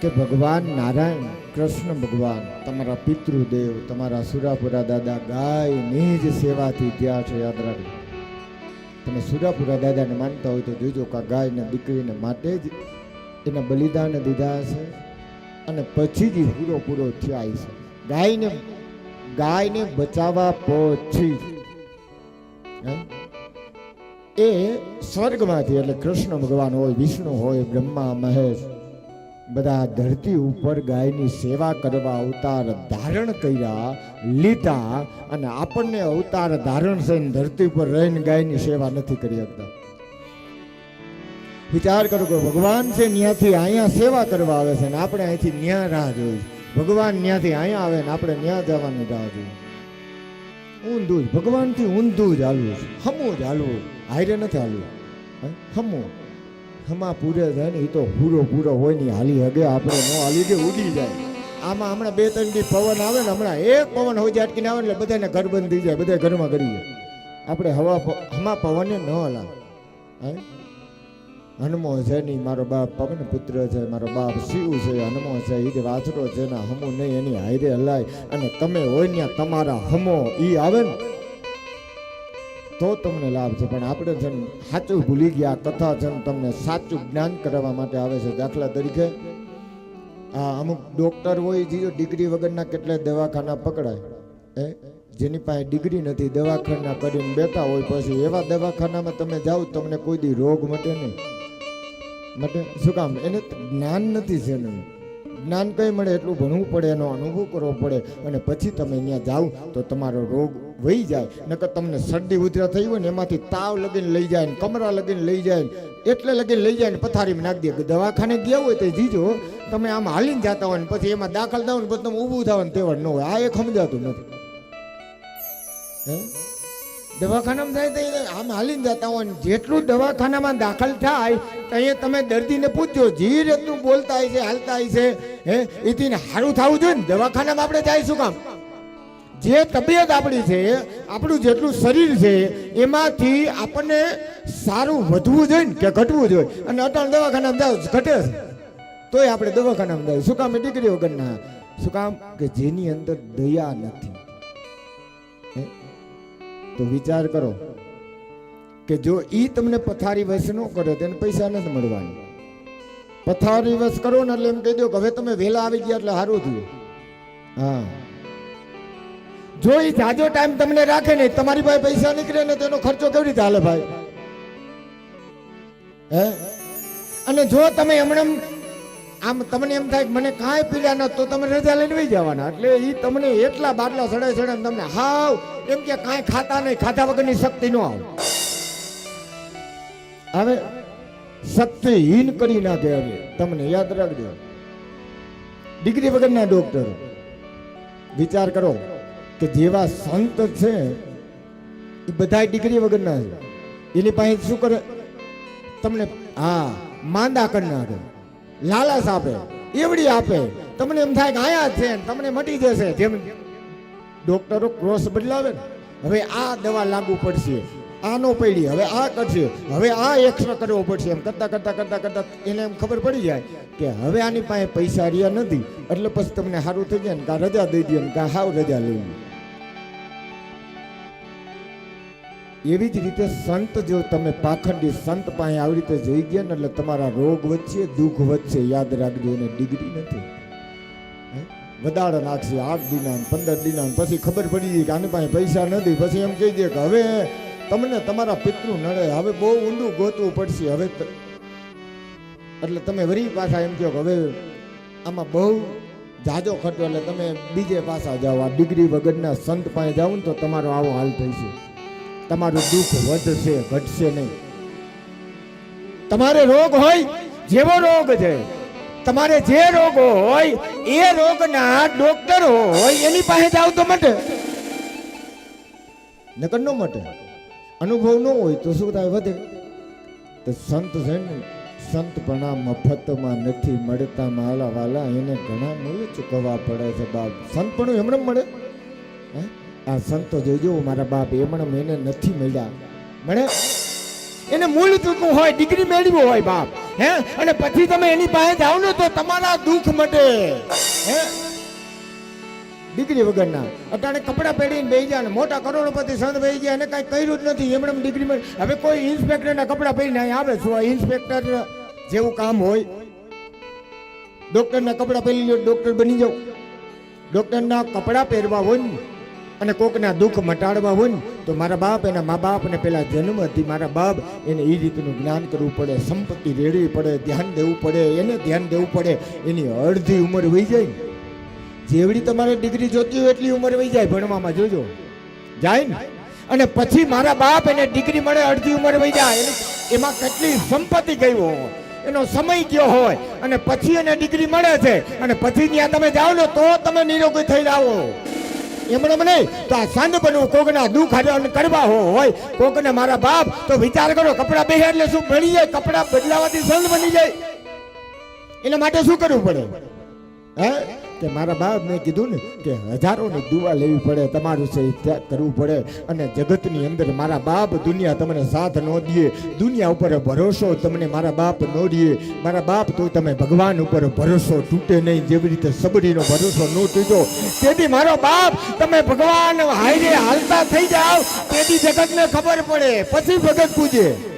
કે ભગવાન નારાયણ, કૃષ્ણ ભગવાન, તમારા પિતૃદેવ, તમારા સુરાપુરા દાદા ગાયની જ સેવાથી ત્યાં છે યાદ રાખજો. તમે સુરાપુરા દાદાને માનતા હોય તો જોજો કે ગાયને, દીકરીને માટે જ એને બલિદાન દીધા છે અને પછી જ પૂરો પૂરો થયા છે. ગાયને ગાયને બચાવવા પછી? એ સ્વર્ગમાંથી એટલે કૃષ્ણ ભગવાન હોય, વિષ્ણુ હોય, બ્રહ્મા, મહેશ બધા ધરતી ઉપર ગાયની સેવા કરવા અવતાર ધારણ કર્યા, લીધા અને આપણને અવતાર ધારણ થઈને ધરતી ઉપર રહીને ગાયની સેવા નથી કરી શકતા. વિચાર કરો કે ભગવાન છે ત્યાંથી અહીંયા સેવા કરવા આવે છે ને આપણે અહીંથી ન્યા રાહ જોઈ. ભગવાન ત્યાંથી અહીંયા આવે ને આપણે ન્યા જવાની રાહ જોઈ. ઊંધું જ. ભગવાનથી ઊંધું જ હાલવું છે. હમું જ હાલવું. હાઈરે નથી હાલવું? હમું. હમા પૂરે જાય ને એ તો પૂરો પૂરો હોય ને હાલી હગે, આપણે નો હાલી કે ઉડી જાય. આમાં હમણાં બે ત્રણ દી પવન આવે ને, હમણાં એક પવન હોય અટકીને આવે એટલે બધાને ઘર બંધ થઈ જાય બધા ઘરમાં કરી જાય આપણે હવા હમા પવનને ન હલાવે. હનુમો છે નહીં મારો બાપ, પવન પુત્ર છે, મારો બાપ શિવ છે, હનુમો છે એ વાછરો છે ને, હમો નહીં, એની હાયરે હલાય. અને તમે હોય ને તમારા હમો એ આવે ને તો તમને લાભ છે. પણ આપણે જેમ સાચું ભૂલી ગયા કથા છે તમને સાચું જ્ઞાન કરવા માટે આવે છે દાખલા તરીકે, આ અમુક ડોક્ટર હોય, જે ડિગ્રી વગરના કેટલાય દવાખાના પકડાય હે જેની પાસે ડિગ્રી નથી, દવાખાના કરીને બેઠા હોય પછી એવા દવાખાનામાં તમે જાઓ, તમને કોઈ દી રોગ મટે નહીં. મટે? શું કામ? એને જ્ઞાન નથી એનું જ્ઞાન કંઈ મળે એટલું ભણવું પડે, એનો અનુભવ કરવો પડે અને પછી તમે અહીંયા જાઓ તો તમારો રોગ વહી જાય. નકર તમને શરદી ઉધરા થઈ હોય ને એમાંથી તાવ લગીને લઈ જાય ને કમરા લગીને લઈ જાય ને એટલે લગીને લઈ જાય ને પથારીમાં નાખી દે. દવાખાને ગયા હોય તો જીજો, તમે આમ હાલીને જતા હોય ને પછી એમાં દાખલ થાવ ને પછી તમે ઊભું થાવ ને તેવડ ન હોય. આ એક સમજાતું નથી. હે? દવાખાનામાં જાય તો આમ હાલીને જતા હોય જેટલું દવાખાનામાં દાખલ થાય અહીંયા તમે દર્દીને પૂછજો, જે રીતનું બોલતા હોય છે હાલતા હોય છે હે? એથી સારું થવું જોઈએ ને. દવાખાનામાં આપણે જાય શું કામ? જે તબિયત આપણી છે, આપણું જેટલું શરીર છે, એમાંથી આપણને સારું વધવું જોઈએ કે ઘટવું જોઈએ? અને અટાણ દવાખાનામાં જાવ ઘટે તોય આપણે દવાખાનામાં જાય શું કામ? એ ડિગ્રી વગરના. શું કામ? કે જેની અંદર દયા નથી? તો વિચાર કરો કે જો ઈ તમને પથારી વશ ન કરે, તેને પૈસા નથી મળવાની. પથારી વશ કરો ને એટલે એમ કહી દો કે હવે તમે વહેલા આવી ગયા એટલે સારું થયું. હા. જો ઈ જાજો ટાઈમ તમને રાખે ને તમારી પાસે પૈસા નીકળે ને તેનો ખર્ચો કેવી રીતે હાલે ભાઈ? હે? અને જો તમે હમણાં આમ તમને એમ થાય મને કાંઈ પીડા ન, તો તમે રજા લઈને વહી જવાના. એટલે એ તમને એટલા બાટલા સડે સડે તમને હાવ, એમ કે કાંઈ ખાતા નહીં, ખાધા વગરની શક્તિ ન આવે. હવે શક્તિહીન કરી નાખે હવે. તમને યાદ રાખજો. ડિગ્રી વગરના ડોક્ટરો, વિચાર કરો કે જેવા સંત છે એ બધા ડિગ્રી વગરના છે. એની પાસે શું કરે? તમને, હા, માંદા કરી નાખે. લાલચ આપે એવડી આપે. તમને એમ થાય કે આયા છે તમને મટી જશે જેમ ડોક્ટરો ક્રોસ બદલાવે ને, હવે આ દવા લાગુ પડશે આ નો પડી, હવે આ કરશે, હવે આ એક્સરે કરવો પડશે, એમ કરતા કરતા કરતા કરતા એને એમ ખબર પડી જાય કે હવે આની પાસે પૈસા રહ્યા નથી, એટલે પછી તમને સારું થઈ જાય ને કાં રજા દઈ દે ને કાં હાવ રજા લઈ એવી જ રીતે સંત જો તમે પાખંડી સંત પાસે આવી રીતે જઈ ગયા ને એટલે તમારા રોગ વધશે, દુઃખ વધશે, યાદ રાખજો, એને ડિગ્રી નથી? વધારે નાખશે, આઠ દિના પંદર દિના પછી ખબર પડી ગઈ કે આની પાસે પૈસા નથી. પછી એમ કહી દે કે હવે તમને તમારા પિતૃ નડે, હવે બહુ ઊંડું ગોતવું પડશે, હવે એટલે તમે વરી પાછા એમ કહો કે હવે આમાં બહુ જાજો ખર્ચો, એટલે તમે બીજે પાછા જાઓ. આ ડિગ્રી વગરના સંત પાસે જાઓ ને તો તમારો આવો હાલ થશે તમારું દુઃખ વધશે, ઘટશે નહીં. તમારે રોગ હોય, જેવો રોગ છે, તમારે જે રોગ હોય, એ રોગના ડોક્ટર હોય, એની પાસે જાવ તો મટે. નકર ન મટે. અનુભવ ન હોય તો શું થાય વધે? તો સંત છે ને સંતપણા મફતમાં નથી મળતા માલા વાલા એને ઘણા મૂલ્ય ચૂકવવા પડે છે બાપ. સંતપણું એમને મળે. હે? આ સંતો જોજો મારા બાપ એમણે એને નથી મળ્યા. મળે? એને મૂળ ચૂકવું હોય, ડિગ્રી મેળવી હોય બાપ, હે? અને પછી તમે એની પાસે જાઓ ને તો તમારા દુઃખ મટે. હે? ડિગ્રી વગરના. અટાણે કપડાં પહેરીને બેસી જાય મોટા કરોડપતિ સંત બેસી ગયા, એને કાંઈ કર્યું જ નથી, એમણે ડિગ્રી મળી, હવે કોઈ ઇન્સ્પેક્ટરના કપડાં પહેરીને અહીં આવે શું? ઇન્સ્પેક્ટર જેવું કામ હોય? ડૉક્ટરના કપડાં પહેરી લો ડૉક્ટર બની જાઓ. ડૉક્ટરના કપડાં પહેરવા હોય ને અને કોકના દુઃખ મટાડવા હોય ને, તો મારા બાપ એના મા બાપને પેલા જન્મથી મારા બાપ, એને એ રીતનું જ્ઞાન કરવું પડે, સંપત્તિ રેડવી પડે, ધ્યાન દેવું પડે, એને ધ્યાન દેવું પડે, એની અડધી ઉંમર વહી જાય જેવડી તમારે ડિગ્રી જોતી હોય એટલી ઉંમર વહી જાય, ભણવામાં જોજો. જાય ને? અને પછી મારા બાપ એને ડિગ્રી મળે, અડધી ઉંમર વહી જાય એમાં કેટલી સંપત્તિ ગઈ હોય. એનો સમય કયો હોય, અને પછી એને ડિગ્રી મળે છે, અને પછી ત્યાં તમે જાઓ ને, તો તમે નિરોગી થઈ આવો એમણે મને તો આ સંત બનવું કોકના દુઃખ હરણ કરવા હોય, કોકને મારા બાપ, તો વિચાર કરો, કપડાં પહેરે એટલે શું મળી જાય કપડાં બદલાવાથી સંત બની જાય. એના માટે શું કરવું પડે? હે? કે મારા બાપ મેં કીધું ને કે હજારોની દુઆ લેવી પડે, તમારું છે ત્યાગ કરવું પડે અને જગતની અંદર મારા બાપ દુનિયા તમને સાથ ન દે, દુનિયા ઉપર ભરોસો તમને મારા બાપ ન દે. મારા બાપ, તો તમે ભગવાન ઉપર ભરોસો તૂટે નહીં, જેવી રીતે સબરીનો ભરોસો ન તૂટ્યો. તેથી મારો બાપ, તમે ભગવાન હાઈરે હાલતા થઈ જાઓ, તેથી જગતને ખબર પડે. પછી ભગત પૂજે.